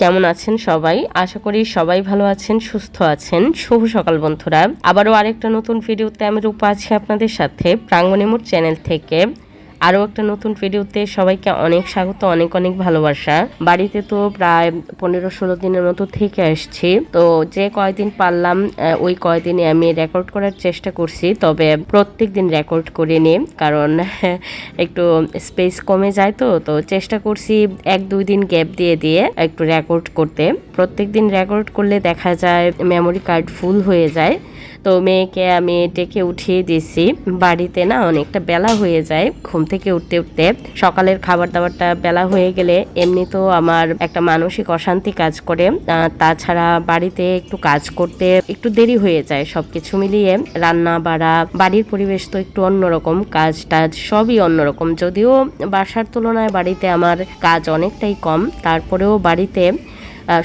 কেমন আছেন সবাই? আশা করি সবাই ভালো আছেন, সুস্থ আছেন। শুভ সকাল বন্ধুরা। আবারও আরেকটা নতুন ভিডিওতে আমি রূপা আছি আপনাদের সাথে প্রাঙ্গণিমুর চ্যানেল থেকে। আরও একটা নতুন ভিডিওতে সবাইকে অনেক স্বাগত, অনেক অনেক ভালোবাসা। বাড়িতে তো প্রায় পনেরো ষোলো দিনের মতো থেকে আসছি। তো যে কয়দিন পারলাম ওই কয়দিনে আমি রেকর্ড করার চেষ্টা করছি, তবে প্রত্যেক দিন রেকর্ড করিনি কারণ, একটু স্পেস কমে যায় তো তো চেষ্টা করছি এক দুই দিন গ্যাপ দিয়ে দিয়ে একটু রেকর্ড করতে। প্রত্যেক দিন রেকর্ড করলে দেখা যায় মেমোরি কার্ড ফুল হয়ে যায়। তো মেয়েকে আমি ডেকে উঠিয়ে দিয়েছি। বাড়িতে না অনেকটা বেলা হয়ে যায় ঘুম থেকে উঠতে উঠতে। সকালের খাবার দাবারটা বেলা হয়ে গেলে এমনিতেও আমার একটা মানসিক অশান্তি কাজ করে। তাছাড়া বাড়িতে একটু কাজ করতে একটু দেরি হয়ে যায় সবকিছু মিলিয়ে। রান্না বাড়া, বাড়ির পরিবেশ তো একটু অন্যরকম, কাজ টাজ সবই অন্যরকম। যদিও বাসার তুলনায় বাড়িতে আমার কাজ অনেকটাই কম, তারপরেও বাড়িতে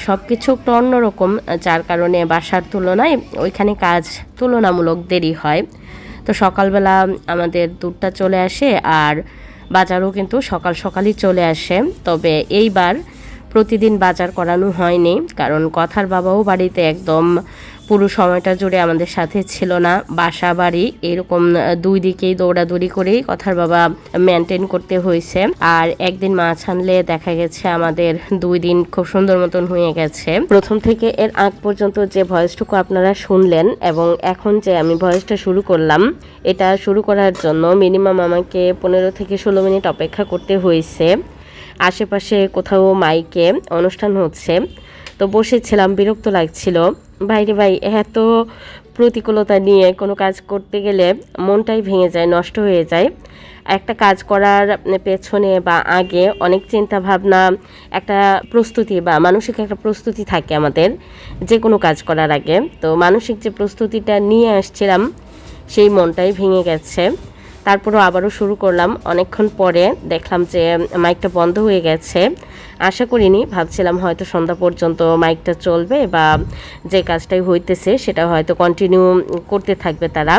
সব কিছু একটু অন্যরকম যার কারণে বাসার তুলনায় ওইখানে কাজ তুলনামূলক দেরি হয়। তো সকালবেলা আমাদের দুধটা চলে আসে আর বাজারও কিন্তু সকাল সকালই চলে আসে। তবে এইবার প্রতিদিন বাজার করানো হয়নি, কারণ কথার বাবাও বাড়িতে একদম পুরো সময়টা জুড়ে আমাদের সাথে ছিল না। বাসা বাড়ি এরকম দুই দিকেই দৌড়াদৌড়ি করেই কথার বাবা মেনটেন করতে হয়েছে। আর একদিন মাছ আনলে দেখা গেছে আমাদের দুই দিন খুব সুন্দর মতন হয়ে গেছে। প্রথম থেকে এর আগ পর্যন্ত যে ভয়েসটুকু আপনারা শুনলেন এবং এখন যে আমি ভয়েসটা শুরু করলাম, এটা শুরু করার জন্য মিনিমাম আমাকে পনেরো থেকে ষোলো মিনিট অপেক্ষা করতে হয়েছে। আশেপাশে কোথাও মাইকে অনুষ্ঠান হচ্ছে। তো বসেছিলাম, বিরক্ত লাগছিল। বাইরে ভাই, এত প্রতিকূলতা নিয়ে কোনো কাজ করতে গেলে মনটাই ভেঙে যায়, নষ্ট হয়ে যায়। একটা কাজ করার পেছনে বা আগে অনেক চিন্তা ভাবনা একটা প্রস্তুতি বা মানসিক একটা প্রস্তুতি থাকে আমাদের, যে কোনো কাজ করার আগে। তো মানসিক যে প্রস্তুতিটা নিয়ে আসছিলাম, সেই মনটাই ভেঙে গেছে। তারপরও আবারও শুরু করলাম। অনেকক্ষণ পরে দেখলাম যে মাইকটা বন্ধ হয়ে গেছে। আশা করিনি, ভাবছিলাম হয়তো সন্ধ্যা পর্যন্ত মাইকটা চলবে বা যে কাজটাই হইতেছে সেটা হয়তো কন্টিনিউ করতে থাকবে তারা।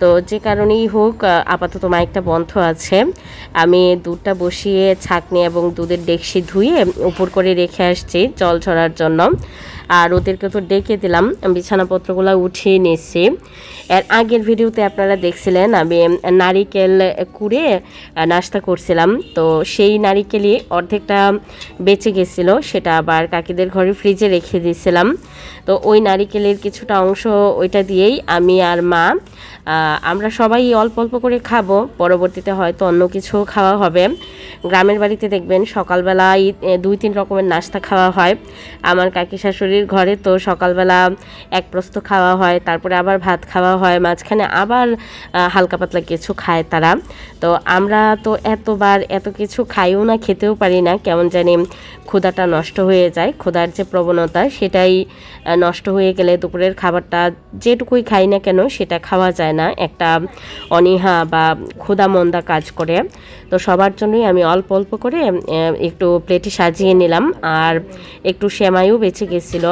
তো যে কারণেই হোক, আপাতত মাইকটা বন্ধ আছে। আমি দুধটা বসিয়ে ছাকনি এবং দুধের ডেকসি ধুয়ে উপর করে রেখে আসছি জল ঝরার জন্য। আর ওদেরকে তো ডেকে দিলাম। বিছানাপত্রগুলো উঠিয়ে নিয়েছি। এর আগের ভিডিওতে আপনারা দেখছিলেন, আমি নারিকেল কুড়ে নাস্তা করছিলাম। তো সেই নারিকেলই অর্ধেকটা বেঁচে গেছিল, সেটা আবার কাকিদের ঘরে ফ্রিজে রেখে দিয়েছিলাম। তো ওই নারিকেলের কিছুটা অংশ ওইটা দিয়েই আমি আর মা আমরা সবাই অল্প অল্প করে খাব পরবর্তীতে হয়তো অন্য কিছু খাওয়া হবে। গ্রামের বাড়িতে দেখবেন সকালবেলায় এ, দুই তিন রকমের নাস্তা খাওয়া হয়। আমার কাকি শাশুড়ির ঘরে তো সকালবেলা এক প্রস্ত খাওয়া হয় তারপরে আবার ভাত খাওয়া হয় মাঝখানে আবার হালকা পাতলা কিছু খায় তারা। তো আমরা তো এতবার এত কিছু খাইও না খেতেও পারি না কেমন জানি ক্ষুধাটা নষ্ট হয়ে যায়। ক্ষুধার যে প্রবণতা সেটাই নষ্ট হয়ে গেলে দুপুরের খাবারটা যেটুকুই খাই না কেন সেটা খাওয়া যায় না, একটা অনীহা বা ক্ষুধা মন্দা কাজ করে। তো সবার জন্যই আমি অল্প অল্প করে একটু প্লেটে সাজিয়ে নিলাম। আর একটু সেমাইও বেঁচে গেছিল।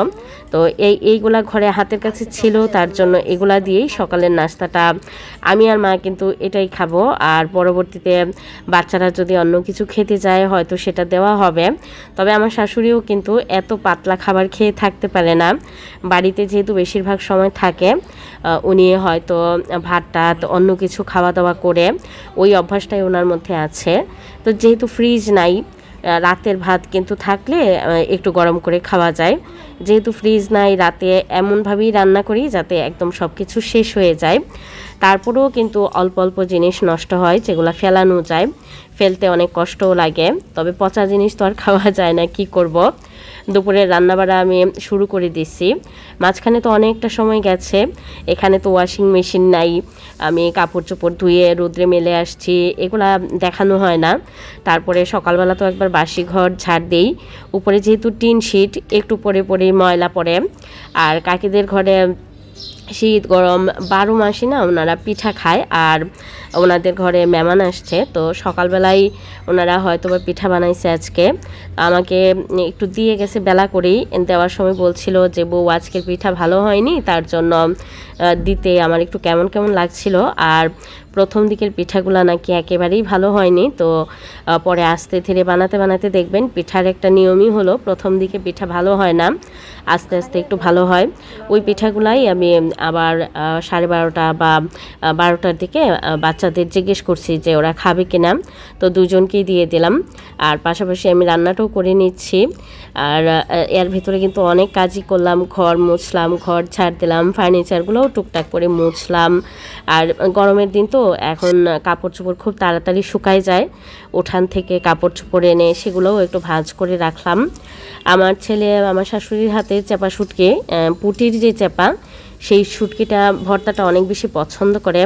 তো এই, এইগুলা ঘরে হাতের কাছে ছিল, তার জন্য এগুলা দিয়েই সকালের নাস্তাটা আমি আর মা কিন্তু এটাই খাব। আর পরবর্তীতে বাচ্চারা যদি অন্য কিছু খেতে যায়, হয়তো সেটা দেওয়া হবে। তবে আমার শাশুড়িও কিন্তু এত পাতলা খাবার খেয়ে থাকতে পারে না। বাড়িতে যেহেতু বেশিরভাগ সময় থাকে উনি হয়তো ভাত টাত অন্য কিছু খাওয়া দাওয়া করে ওই অভ্যাসটাই ওনার মধ্যে আছে। তো যেহেতু ফ্রিজ নাই রাতের ভাত কিন্তু থাকলে একটু গরম করে খাওয়া যায়। যেহেতু ফ্রিজ নাই, রাতে এমনভাবেই রান্না করি যাতে একদম সব কিছু শেষ হয়ে যায়। তারপরেও কিন্তু অল্প অল্প জিনিস নষ্ট হয়, যেগুলো ফেলানো যায়। ফেলতে অনেক কষ্টও লাগে। তবে পচা জিনিস তো আর খাওয়া যায় না, কি করব? দুপুরের রান্নাবাড়া আমি শুরু করে দিচ্ছি মাঝখানে তো অনেকটা সময় গেছে, এখানে তো ওয়াশিং মেশিন নাই। আমি কাপড় চোপড় ধুয়ে রোদ্রে মেলে আসছি, এগুলা দেখানো হয় না। তারপরে সকালবেলা তো একবার বাসি ঘর ঝাড় দেই। উপরে যেহেতু টিন শিট একটু পরে পরে ময়লা পড়ে। আর কাকিদের ঘরে শীত, গরম, বারো মাসই না ওনারা পিঠা খায় আর ওনাদের ঘরে মেহমান আসছে। তো সকালবেলায় ওনারা হয়তো বা পিঠা বানাইছে আজকে। আমাকে একটু দিয়ে গেছে বেলা করেই। দেওয়ার সময় বলছিল যে, বউ, আজকের পিঠা ভালো হয়নি, তার জন্য দিতে আমার একটু কেমন কেমন লাগছিল। আর প্রথম দিকের পিঠাগুলো নাকি একেবারেই ভালো হয়নি। তো পরে আস্তে ধীরে বানাতে বানাতে দেখবেন পিঠার একটা নিয়মই হলো, প্রথম দিকে পিঠা ভালো হয় না, আস্তে আস্তে একটু ভালো হয়। ওই পিঠাগুলাই আমি আবার সাড়ে বারোটা বা বারোটার দিকে বাচ্চাদের জিজ্ঞেস করছি যে ওরা খাবে কিনা। তো দুজনকেই দিয়ে দিলাম। আর পাশাপাশি আমি রান্নাটাও করে নিচ্ছি। আর এর ভিতরে কিন্তু অনেক কাজই করলাম। ঘর মুছলাম, ঘর ছাড় দিলাম ফার্নিচারগুলোও টুকটাক করে মুছলাম। আর গরমের দিন তো এখন কাপড় চোপড় খুব তাড়াতাড়ি শুকায় যায়। উঠান থেকে কাপড় চোপড় এনে সেগুলোও একটু ভাঁজ করে রাখলাম। আমার ছেলে, আমার শাশুড়ির হাতে চেপা শুটকে পুটির যে চেপা সেই শুটকিটা, ভর্তাটা অনেক বেশি পছন্দ করে।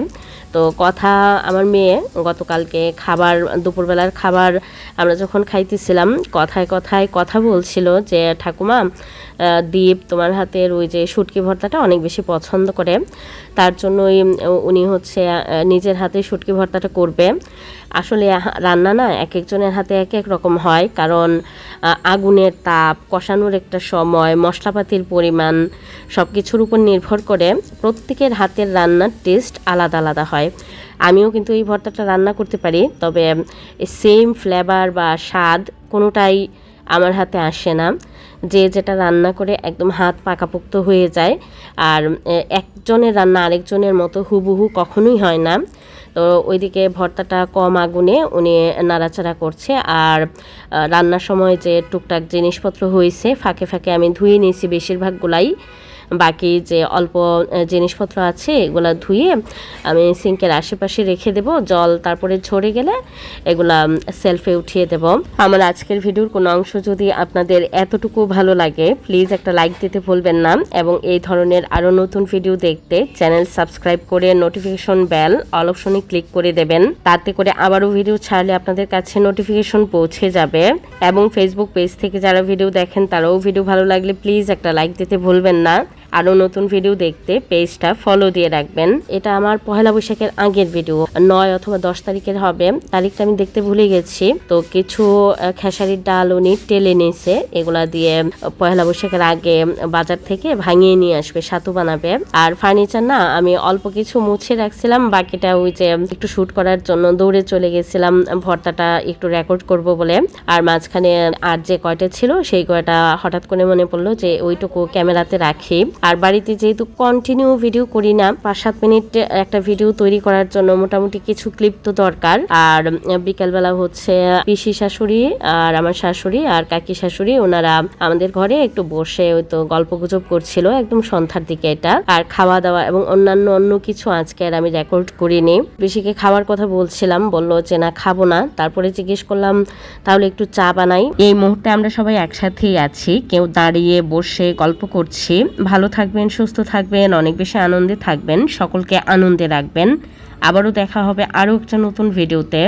তো কথা আমার মেয়ে গতকালকে খাবার, দুপুরবেলার খাবার আমরা যখন খাইতেছিলাম, কথায় কথায় কথা বলছিল যে, ঠাকুমা দীপ তোমার হাতের ওই যে শুটকি ভর্তাটা অনেক বেশি পছন্দ করে। তার জন্যই উনি হচ্ছে নিজের হাতে শুটকি ভর্তাটা করবে। আসলে রান্না না এক একজনের হাতে এক এক রকম হয়। কারণ আগুনের তাপ, কষানোর একটা সময়, মশলাপাতির পরিমাণ সব কিছুর উপর নির্ভর করে প্রত্যেকের হাতের রান্নার টেস্ট আলাদা আলাদা হয়। আমিও কিন্তু এই ভর্তাটা রান্না করতে পারি, তবে সেম ফ্লেভার বা স্বাদ কোনোটাই আমার হাতে আসে না। যে যেটা রান্না করে একদম হাত পাকাপোক্ত হয়ে যায়, আর একজনের রান্না আরেকজনের মতো হুবহু কখনোই হয় না। তো ওইদিকে ভর্তাটা কম আগুনে উনি নাড়াচাড়া করছে আর রান্নার সময় যে টুকটাক জিনিসপত্র হয়েছে ফাঁকে ফাঁকে আমি ধুয়ে নিয়েছি বেশিরভাগগুলাই। বাকি যে অল্প জিনিসপত্র আছে এগুলো ধুয়ে আমি সিঙ্কের আশেপাশে রেখে দেব। জল তারপরে ঝরে গেলে এগুলা সেলফে উঠিয়ে দেব। আমার আজকের ভিডিওর কোনো অংশ যদি আপনাদের এতটুকু ভালো লাগে প্লিজ একটা লাইক দিতে ভুলবেন না এবং এই ধরনের আরও নতুন ভিডিও দেখতে চ্যানেল সাবস্ক্রাইব করে নোটিফিকেশন বেল অল অপশনে ক্লিক করে দেবেন। তাতে করে আবারও ভিডিও ছাড়লে আপনাদের কাছে নোটিফিকেশন পৌঁছে যাবে এবং ফেসবুক পেজ থেকে যারা ভিডিও দেখেন তারাও ভিডিও ভালো লাগলে প্লিজ একটা লাইক দিতে ভুলবেন না। আরও নতুন ভিডিও দেখতে পেজটা ফলো দিয়ে রাখবেন। এটা আমার পহেলা বৈশাখের আগের ভিডিও নয় অথবা দশ তারিখের হবে। তারিখটা আমি দেখতে ভুলে গেছি। তো কিছু খেসারির ডাল উনি টেলে নিয়েছে। এগুলা দিয়ে পহেলা বৈশাখের আগে বাজার থেকে ভাঙিয়ে নিয়ে আসবে, সাতু বানাবে। আর ফার্নিচার না, আমি অল্প কিছু মুছে রাখছিলাম। বাকিটা ওই যে একটু শ্যুট করার জন্য দৌড়ে চলে গেছিলাম। ভর্তাটা একটু রেকর্ড করব বলে। আর মাঝখানে আর যে কয়টা ছিল, সেই কয়টা হঠাৎ করে মনে পড়ল যে ওইটুকু ক্যামেরাতে রাখি। আর বাড়িতে যেহেতু কন্টিনিউ ভিডিও করি না, পাঁচ সাত মিনিট একটা ভিডিও তৈরি করার জন্য মোটামুটি কিছু ক্লিপ তো দরকার। আর বিকালবেলা হচ্ছে পিসি শাশুড়ি আর আমার শাশুড়ি আর কাকি শাশুড়ি, ওনারা আমাদের ঘরে একটু বসে ওই তো গল্প গুজব করছিল, একদম সন্ধ্যার দিকে এটা। আর খাওয়া দাওয়া এবং অন্যান্য অন্য কিছু আজকে আর আমি রেকর্ড করিনি। বেশিকে খাওয়ার কথা বলছিলাম, বলল যে না, খাব না। তারপরে জিজ্ঞেস করলাম, তাহলে একটু চা বানাই? এই মুহূর্তে আমরা সবাই একসাথেই আছি, কেউ দাঁড়িয়ে বসে গল্প করছি। ভালো থাকবেন, সুস্থ থাকবেন, অনেক বেশি আনন্দে থাকবেন। সকলকে আনন্দে রাখবেন। আবারও দেখা হবে আরও একটা নতুন ভিডিওতে।